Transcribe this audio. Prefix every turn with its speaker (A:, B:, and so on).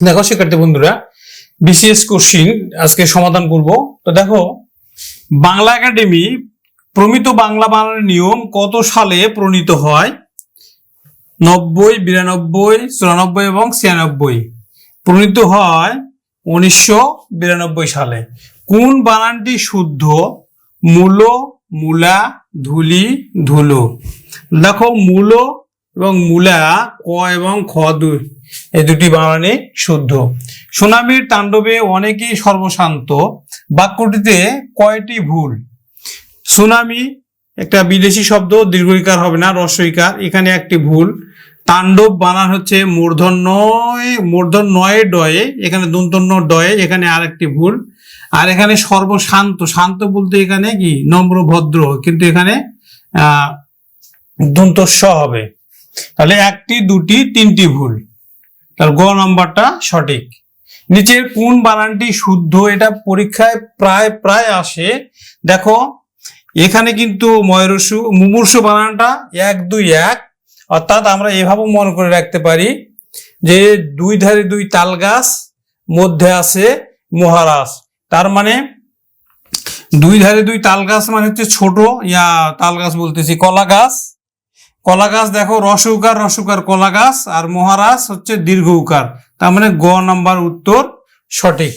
A: দেখো শিক্ষার্থী বন্ধুরা বিসিএস কোশ্চিন আজকে সমাধান করব। তো দেখো, বাংলা একাডেমি প্রমিত বাংলা বানানের নিয়ম কত সালে প্রণীত হয়? নব্বই, বিরানব্বই, চুরানব্বই এবং ছিয়ানব্বই। প্রণীত হয় উনিশশো বিরানব্বই সালে। কোন বানানটি শুদ্ধ? মূলো, মূলা, ধুলি, ধুলো। দেখো, মূলো এবং মূলা, ক এবং খ দুই এই দুটি বানানে শুদ্ধ। সুনামির তাণ্ডবে অনেকেই সর্বশান্ত। বাক্যটিতে কয়টি ভুল? সুনামি একটা বিদেশি শব্দ, দীর্ঘইকার হবে না রস্বইকার এখানে একটি ভুল। তাণ্ডব বানান হচ্ছে মূর্ধন নয় মূর্ধন নয় ডয়ে, এখানে দন্তন্য ডয়ে, এখানে আরেকটি ভুল। আর এখানে সর্বশান্ত, শান্ত বলতে এখানে কি? নম্র ভদ্র কিন্তু এখানে দন্তস্ব হবে। তাহলে একটি, দুটি, তিনটি ভুল। তাহলে গ নম্বরটা সঠিক। নিচের কোন বানানটি শুদ্ধ, এটা পরীক্ষায় প্রায় প্রায় আসে। দেখো, এখানে কিন্তু ময়রসু, মুমূর্ষু বানানটা এক, দুই, এক। অর্থাৎ আমরা এভাবে মনে করে রাখতে পারি যে দুই ধারে দুই তাল গাছ, মধ্যে আছে মহারাজ। তার মানে দুই ধারে দুই তাল গাছ মানে হচ্ছে ছোট, ইয়া, তাল গাছ বলতেছি, কলা গাছ। কলা গাছ দেখো, রস উকার রস উকার কলা গাছ, আর মহারাজ হচ্ছে দীর্ঘ উকার। তার মানে গ নাম্বার উত্তর সঠিক।